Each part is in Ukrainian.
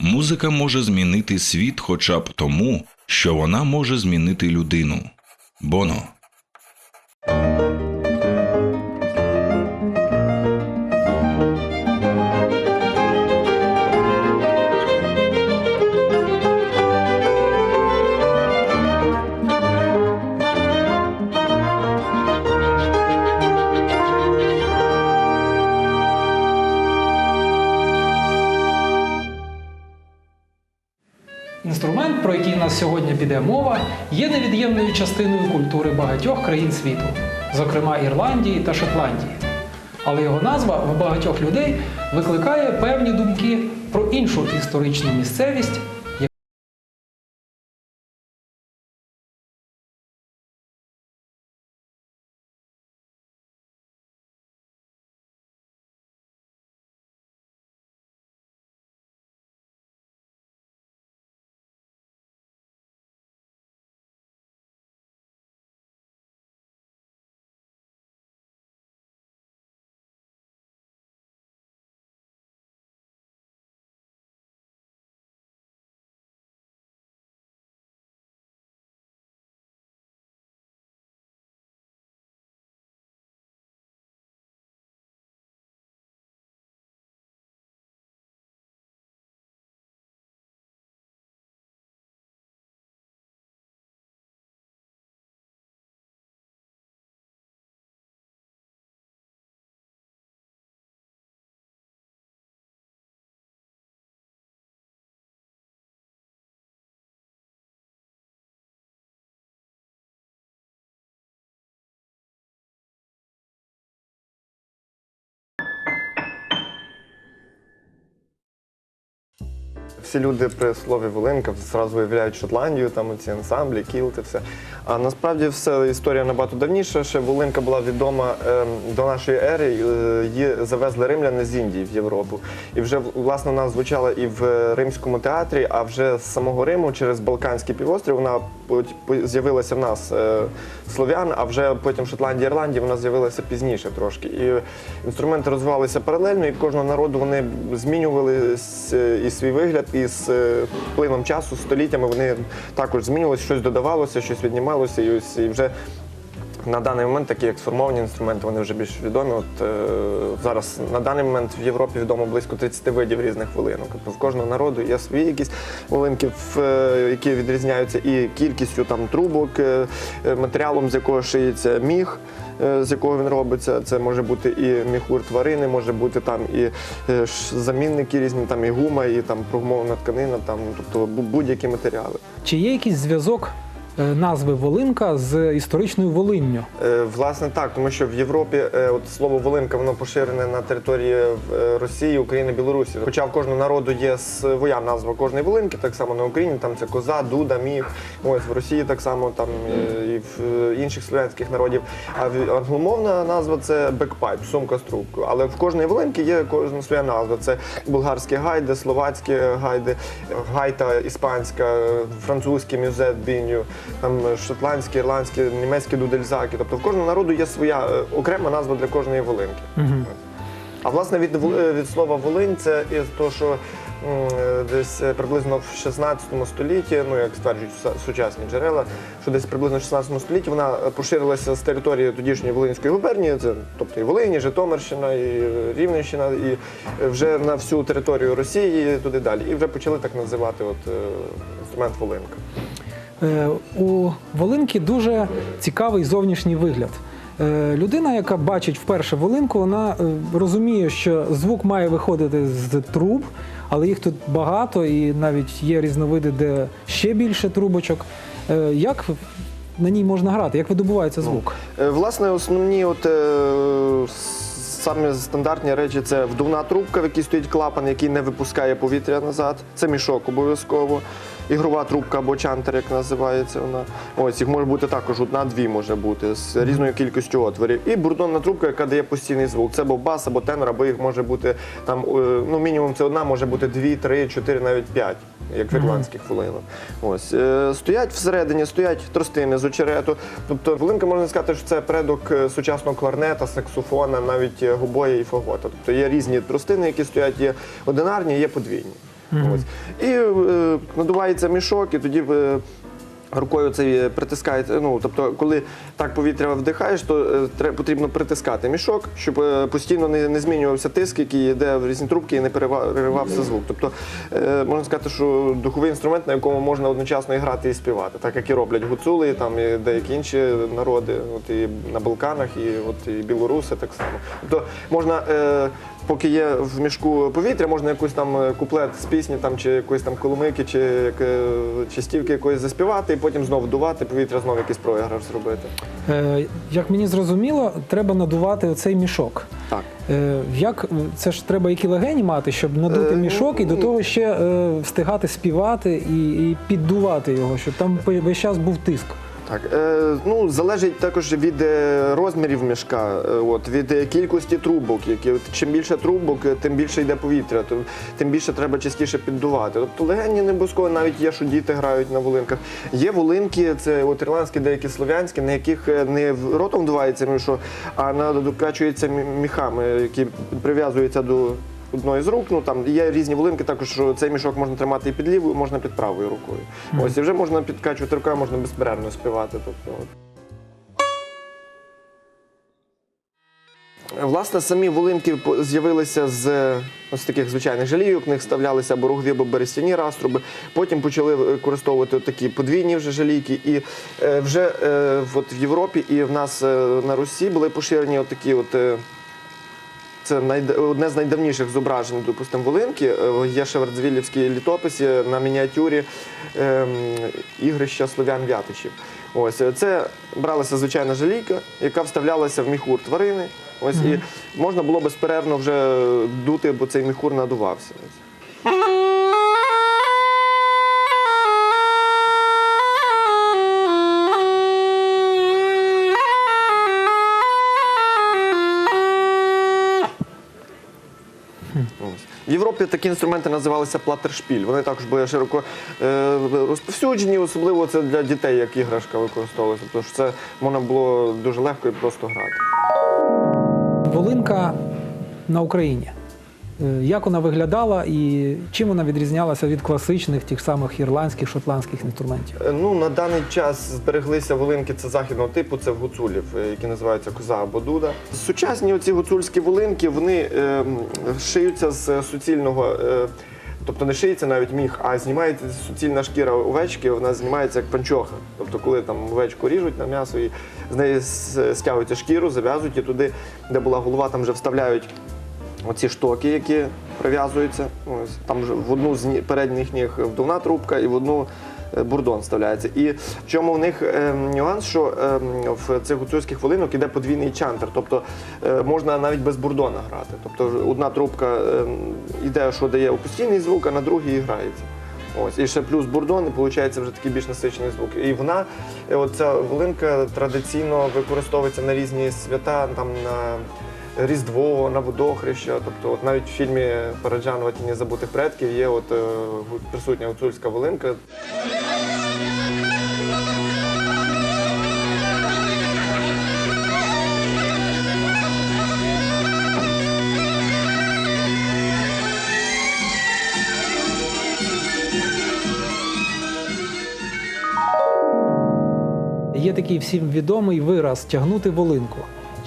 Музика може змінити світ хоча б тому, що вона може змінити людину. Боно. Інструмент, про який нас сьогодні піде мова, є невід'ємною частиною культури багатьох країн світу, зокрема Ірландії та Шотландії. Але його назва в багатьох людей викликає певні думки про іншу історичну місцевість, Всі люди при слові Волинка зразу уявляють Шотландію, там ці ансамблі, кілти, все. А насправді все історія набагато давніша. Ще Волинка була відома е, до нашої ери. е, Її завезли римляни з Індії в Європу. І вже власне вона звучала і в римському театрі, а вже з самого Риму через Балканський півострів вона з'явилася в нас е, слов'ян, а вже потім Шотландія, Ірландія вона з'явилася пізніше трошки. І інструменти розвивалися паралельно, і кожного народу вони змінювали і свій вигляд, і з впливом плином часу, століттями вони також змінювалися, щось додавалося, щось віднімалося, і ось і вже. На даний момент такі як сформовані інструменти, вони вже більш відомі. От е, зараз на даний момент в Європі відомо близько 30 видів різних волинок. Тобто в кожного народу є свої якісь волинки, е, які відрізняються і кількістю там трубок, е, е, матеріалом, з якого шиється міг. е, З якого він робиться, це може бути і міхур тварини, може бути там і е, замінники різні, там і гума, і там прогумована тканина, там тобто будь-які матеріали. чи є якийсь зв'язок назви Волинка з історичною Волинню? Е, Власне так, тому що в Європі е, от слово Волинка воно поширене на території е, Росії, України, Білорусі. Хоча в кожного народу є своя назва кожної Волинки, так само на Україні там це коза, дуда, міг. Ось в Росії так само там е, і в е, інших слов'янських народів. А англомовна назва це бекпайп, сумка з трубкою. Але в кожної Волинки є кожна своя назва. Це болгарські гайди, словацькі гайди, гайта іспанська, французькі мюзет біню, там шотландські, ірландські, німецькі дудельзаки. Тобто в кожного народу є своя е, окрема назва для кожної волинки. А власне від, е, від слова Волинь це із того, що е, десь е, приблизно в 16 столітті, ну як стверджують сучасні джерела, що десь приблизно в 16 столітті вона е, поширилася з території тодішньої Волинської губернії, це тобто і Волині, і Житомирщина, і е, Рівненщина, і е, вже на всю територію Росії, і туди далі. І вже почали так називати от, е, інструмент Волинка. Е, У Волинки дуже цікавий зовнішній вигляд. Е, Людина, яка бачить вперше волинку, вона е, розуміє, що звук має виходити з труб, але їх тут багато, і навіть є різновиди, де ще більше трубочок. Як на ній можна грати? Як видобувається звук? Е, Власне, основні от, е, самі стандартні речі це вдувна трубка, в якій стоїть клапан, який не випускає повітря назад. Це мішок обов'язково. Ігрова трубка або чантер, як називається вона. Ось їх може бути також одна-дві може бути з різною кількістю отворів. І бурдонна трубка, яка дає постійний звук. Це або бас, або тенор, або їх може бути там, е, ну мінімум це одна, може бути дві, три, чотири, навіть п'ять. Як в ірландських волинах. Ось е, стоять всередині, стоять тростини з очерету. Тобто волинка можна сказати, що це предок е, сучасного кларнета, саксофона, навіть гобоя і фагота. Тобто є різні тростини, які стоять, є одинарні, є подвійні. Ось. І е, надувається мішок, і тоді е, рукою цей притискається. Ну, тобто, коли так повітря вдихаєш, то е, потрібно притискати мішок, щоб е, постійно не, не змінювався тиск, який йде в різні трубки і не переривався звук. Тобто, е, можна сказати, що духовий інструмент, на якому можна одночасно і грати і співати, так як і роблять гуцули, там і деякі інші народи, от і на Балканах, і от і білоруси так само. Тобто можна. Е, Поки є в мішку повітря, можна якийсь там е, куплет з пісні, там чи якоїсь там коломики, чи частівки якоїсь заспівати, і потім знову вдувати, повітря знову якийсь проіграш зробити. Е, Як мені зрозуміло, треба надувати оцей мішок. Так. Е, Як це ж треба які легені мати, щоб надути Е, мішок і до ну, того ще е, встигати співати і, і піддувати його, щоб там весь час був тиск. Так, е, ну залежить також від е, розмірів мішка, е, от від е, кількості трубок. Які от, чим більше трубок, тим більше йде повітря, то тим більше треба частіше піддувати. Тобто легені не обов'язково навіть є, що діти грають на волинках. Є волинки, це от ірландські, деякі слов'янські, на яких не ротом вдувається мішок, а надокачується мі- міхами, які прив'язуються до. Одної з рук, ну там є різні волинки, також що цей мішок можна тримати і під лівою, можна під правою рукою. Ось і вже можна підкачувати рукою, можна безперервно співати. Тобто, от. Власне, самі волинки з'явилися з е, ось таких звичайних жалійок, в них ставлялися або ругві, або берестяні раструби. Потім почали використовувати такі подвійні вже жалійки. І е, вже е, от в Європі і в нас е, на Русі були поширені такі от. Це одне з найдавніших зображень, допустимо, Волинки. Е, Є шевердзвілівські літописі на мініатюрі ем, ігрища слов'ян вятичів. Ось е, це бралася звичайна жалійка, яка вставлялася в міхур тварини. Ось і можна було безперервно вже дути, бо цей міхур надувався. Європі такі інструменти називалися платершпіль. Вони також були широко е, розповсюджені, особливо це для дітей, як іграшка використовувалася, тому що це можна було дуже легко і просто грати. Волинка на Україні. Е, Як вона виглядала і чим вона відрізнялася від класичних тих самих ірландських, шотландських інструментів? Е, Ну, на даний час збереглися волинки це західного типу, це в гуцулів, е, які називаються коза або дуда. Сучасні оці гуцульські волинки вони е, шиються з суцільного. е, Тобто не шиється навіть міг, а знімається суцільна шкіра овечки, вона знімається як панчоха. Тобто, коли там овечку ріжуть на м'ясо і з неї с- стягують шкіру, зав'язують і туди, де була голова, там вже вставляють оці штоки, які прив'язуються. Ось там вже в одну з передніх ніг вдувна трубка і в одну е, бурдон вставляється. І в чому в них е, нюанс, що е, в цих гуцульських волинок іде подвійний чантер, тобто е, можна навіть без бурдона грати. Тобто одна трубка е, іде, що дає постійний звук, а на другій грається. Ось, і ще плюс бурдон, і виходить вже такий більш насичений звук. І вона, е, оця волинка традиційно використовується на різні свята, там на Різдво, на водохреща. Тобто, от навіть в фільмі Параджанова Тіні забутих предків є от, е, присутня гуцульська волинка. Є такий всім відомий вираз тягнути волинку.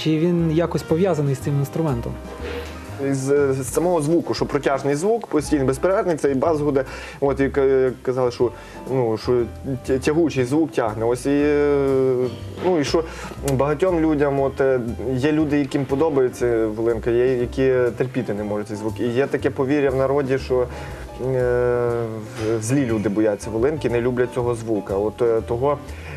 Чи він якось пов'язаний з цим інструментом? З, з самого звуку, що протяжний звук, постійний безперервний, цей бас гуде. От і казали, що ну що тягучий звук тягне. Ось і е, ну і що багатьом людям, от е, є люди, яким подобається волинка, є які терпіти не можуть цей звук. І є таке повір'я в народі, що. е, Злі люди бояться волинки, не люблять цього звука. От е, того е,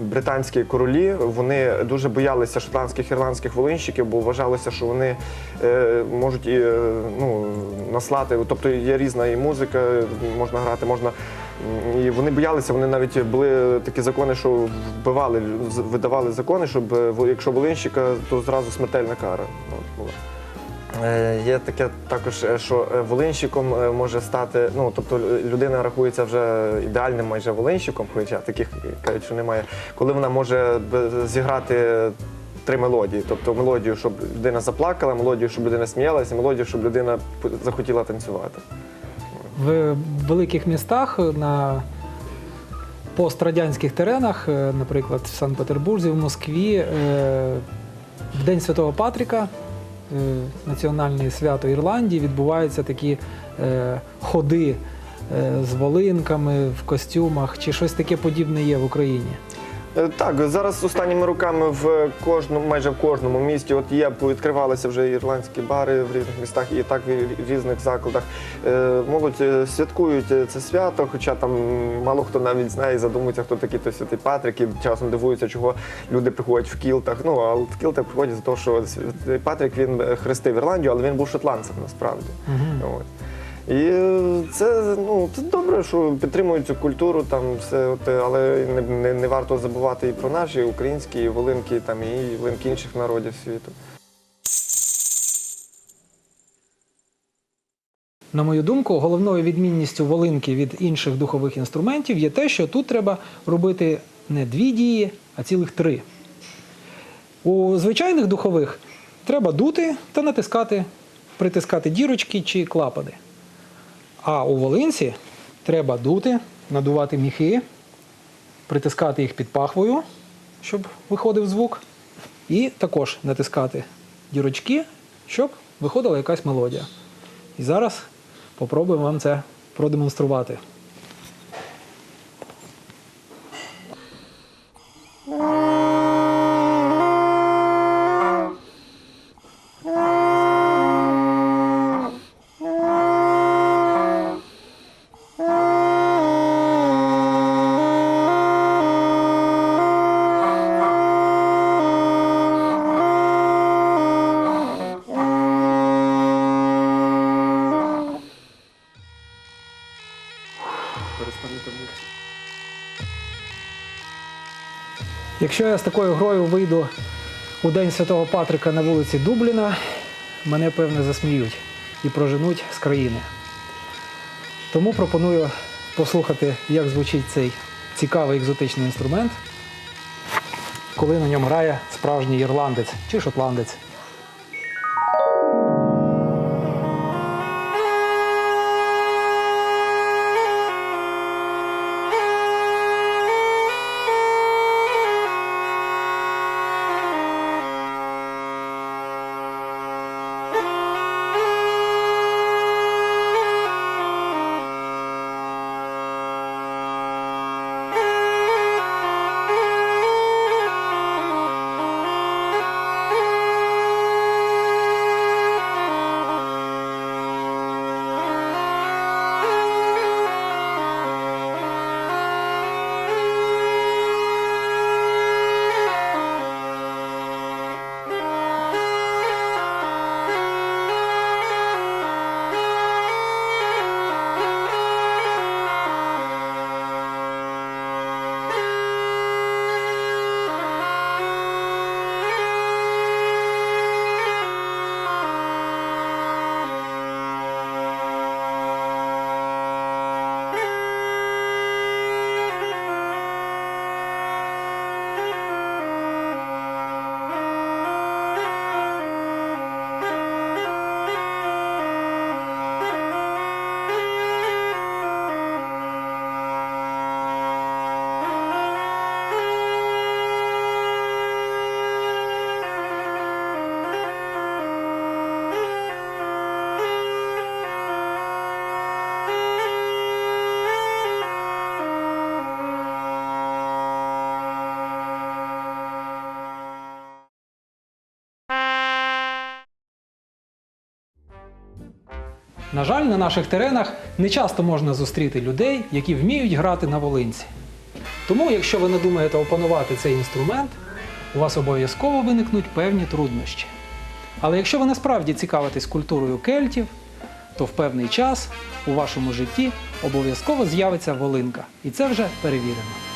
британські королі вони дуже боялися шотландських ірландських волинщиків, бо вважалося, що вони е, можуть е, ну, наслати. Тобто є різна і музика, можна грати, можна. І вони боялися, вони навіть були такі закони, що вбивали, видавали закони, щоб е, якщо волинщика, то зразу смертельна кара. От, була. Е, Є таке також, е, що е, волинщиком може стати, ну тобто людина рахується вже ідеальним майже волинщиком, хоча таких кажуть, що немає, коли вона може зіграти три мелодії. Тобто мелодію, щоб людина заплакала, мелодію, щоб людина сміялася, мелодію, щоб людина захотіла танцювати. В великих містах на пострадянських теренах, наприклад, в Санкт-Петербурзі, в Москві, в День Святого Патріка, національне свято Ірландії, відбуваються такі е, ходи е, з волинками в костюмах, чи щось таке подібне є в Україні. Е, Так, зараз останніми роками в кожному, майже в кожному місті, от є, відкривалися вже ірландські бари в різних містах і так в різних закладах. Е, Молодь е, святкують це свято, хоча там мало хто навіть знає і задумується, хто такий той святий Патрик, і часом дивуються, чого люди приходять в кілтах. Ну, а в кілтах приходять за те, що святий Патрик він хрестив Ірландію, але він був шотландцем насправді. От. І е, це ну це добре, що підтримують цю культуру, там все, от, е, але не, не, не варто забувати і про наші українські і волинки, там і волинки інших народів світу. На мою думку, головною відмінністю волинки від інших духових інструментів є те, що тут треба робити не дві дії, а цілих три. У звичайних духових треба дути та натискати, притискати дірочки чи клапани. А у волинці треба дути, надувати міхи, притискати їх під пахвою, щоб виходив звук, і також натискати дірочки, щоб виходила якась мелодія. І зараз попробуємо вам це продемонструвати. Якщо я з такою грою вийду у День Святого Патрика на вулиці Дубліна, мене певне засміють і проженуть з країни. Тому пропоную послухати, як звучить цей цікавий екзотичний інструмент, коли на ньому грає справжній ірландець чи шотландець. На жаль, на наших теренах не часто можна зустріти людей, які вміють грати на волинці. Тому, якщо ви надумаєте опанувати цей інструмент, у вас обов'язково виникнуть певні труднощі. Але якщо ви насправді цікавитесь культурою кельтів, то в певний час у вашому житті обов'язково з'явиться волинка. І це вже перевірено.